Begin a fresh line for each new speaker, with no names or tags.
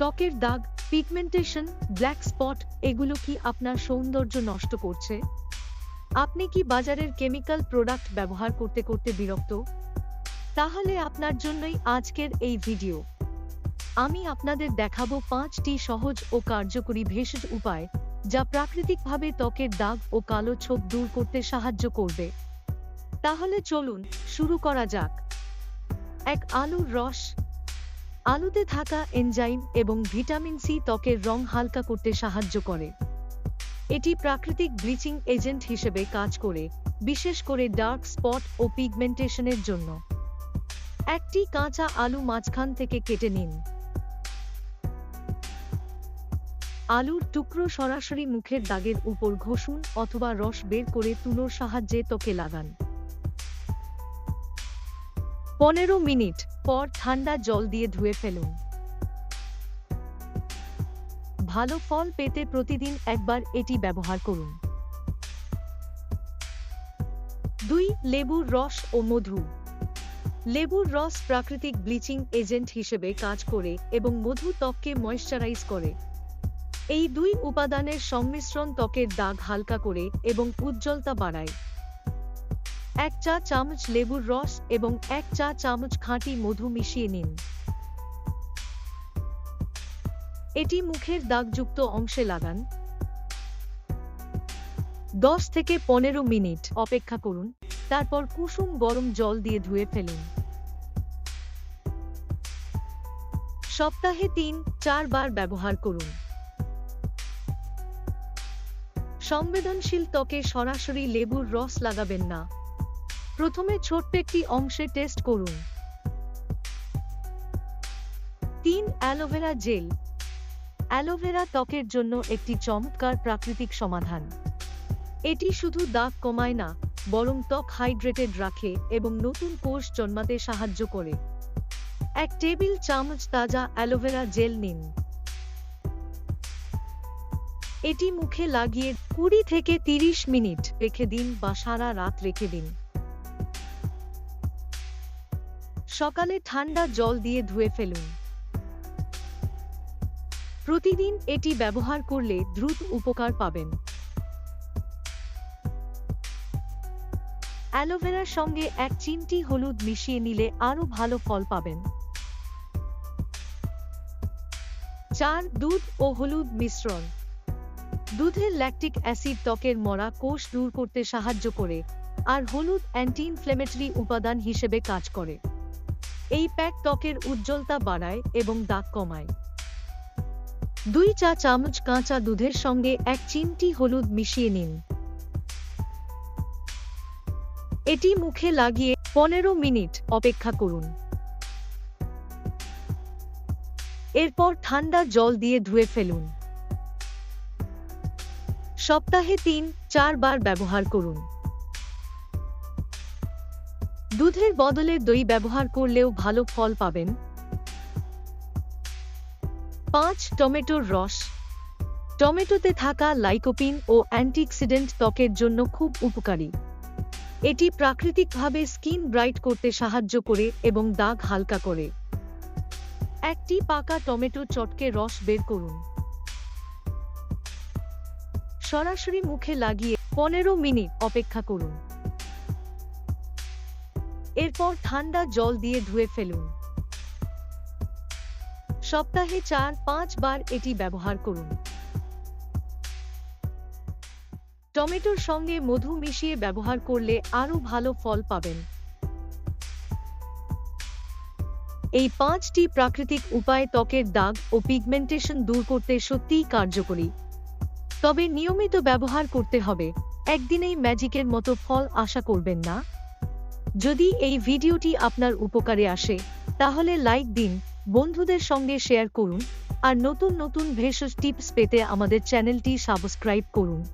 ত্বকের দাগ pigmentation black spot এগুলো কি আপনার সৌন্দর্য নষ্ট করছে? আপনি কি বাজারের কেমিক্যাল প্রোডাক্ট ব্যবহার করতে করতে বিরক্ত? তাহলে আপনার জন্যই আজকের এই ভিডিও আমি আপনাদের দেখাবো পাঁচটি সহজ ও কার্যকরী ভেষজ উপায়, যা প্রাকৃতিকভাবে ত্বকের দাগ ও কালো ছোপ দূর করতে সাহায্য করবে। তাহলে চলুন শুরু করা যাক। এক আলুর রস আলুতে থাকা এনজাইম এবং ভিটামিন সি ত্বকের রং হালকা করতে সাহায্য করে। এটি প্রাকৃতিক ব্লিচিং এজেন্ট হিসেবে কাজ করে, বিশেষ করে ডার্ক স্পট ও পিগমেন্টেশনের জন্য। একটি কাঁচা আলু মাঝখান থেকে কেটে নিন। আলুর টুকরো সরাসরি মুখের দাগের উপর ঘষুন অথবা রস বের করে তুলোর সাহায্যে ত্বকে লাগান। পনেরো মিনিট পর ঠান্ডা জল দিয়ে ধুয়ে ফেলুন। ভালো ফল পেতে প্রতিদিন একবার এটি ব্যবহার করুন। দুই, লেবুর রস ও মধু। লেবুর রস প্রাকৃতিক ব্লিচিং এজেন্ট হিসেবে কাজ করে এবং মধু ত্বককে ময়শ্চারাইজ করে। এই দুই উপাদানের সংমিশ্রণ ত্বকের দাগ হালকা করে এবং উজ্জ্বলতা বাড়ায়। এক চা চামচ লেবুর রস এবং এক চা চামচ খাঁটি মধু মিশিয়ে নিন। এটি মুখের দাগযুক্ত অংশে লাগান। দশ থেকে পনেরো মিনিট অপেক্ষা করুন। তারপর কুসুম গরম জল দিয়ে ধুয়ে ফেলুন। সপ্তাহে তিন, চারবার ব্যবহার করুন। সংবেদনশীল ত্বকে সরাসরি লেবুর রস লাগাবেন না। প্রথমে ছোট্ট একটি অংশে টেস্ট করুন। তিন অ্যালোভেরা জেল অ্যালোভেরা ত্বকের জন্য একটি চমৎকার প্রাকৃতিক সমাধান। এটি শুধু দাগ কমায় না, বরং ত্বক হাইড্রেটেড রাখে এবং নতুন কোষ জন্মাতে সাহায্য করে। এক টেবিল চামচ তাজা অ্যালোভেরা জেল নিন। এটি মুখে লাগিয়ে কুড়ি থেকে তিরিশ মিনিট রেখে দিন বা সারা রাত রেখে দিন। সকালে ঠান্ডা জল দিয়ে ধুয়ে ফেলুন। প্রতিদিন এটি ব্যবহার করলে দ্রুত উপকার পাবেন। অ্যালোভেরার সঙ্গে এক চিমটি হলুদ মিশিয়ে নিলে আরও ভালো ফল পাবেন। চার, দুধ ও হলুদ মিশ্রণ। দুধের ল্যাকটিক অ্যাসিড ত্বকের মরা কোষ দূর করতে সাহায্য করে, আর হলুদ অ্যান্টি ইনফ্লেমেটরি উপাদান হিসেবে কাজ করে। এই প্যাক ত্বকের উজ্জ্বলতা বাড়ায় এবং দাগ কমায়। দুই চা চামচ কাঁচা দুধের সঙ্গে এক চিমটি হলুদ মিশিয়ে নিন। এটি মুখে লাগিয়ে পনেরো মিনিট অপেক্ষা করুন। এরপর ঠান্ডা জল দিয়ে ধুয়ে ফেলুন। সপ্তাহে তিন, চারবার ব্যবহার করুন। দুধের বদলে দই ব্যবহার করলেও ভালো ফল পাবেন। পাঁচ, টমেটোর রস। টমেটোতে থাকা লাইকোপিন ও অ্যান্টিঅক্সিডেন্ট ত্বকের জন্য খুব উপকারী। এটি প্রাকৃতিকভাবে স্কিন ব্রাইট করতে সাহায্য করে এবং দাগ হালকা করে। একটি পাকা টমেটো চটকে রস বের করুন। সরাসরি মুখে লাগিয়ে পনেরো মিনিট অপেক্ষা করুন। এরপর ঠান্ডা জল দিয়ে ধুয়ে ফেলুন। সপ্তাহে চার, পাঁচ বার এটি ব্যবহার করুন। টমেটোর সঙ্গে মধু মিশিয়ে ব্যবহার করলে আরও ভালো ফল পাবেন। এই পাঁচটি প্রাকৃতিক উপায় ত্বকের দাগ ও পিগমেন্টেশন দূর করতে সত্যিই কার্যকরী। তবে নিয়মিত ব্যবহার করতে হবে। একদিনেই ম্যাজিকের মতো ফল আশা করবেন না? যদি এই ভিডিওটি আপনার উপকারে আসে, তাহলে লাইক দিন, বন্ধুদের সঙ্গে শেয়ার করুন, আর নতুন নতুন ভেষজ টিপস পেতে আমাদের চ্যানেলটি সাবস্ক্রাইব করুন।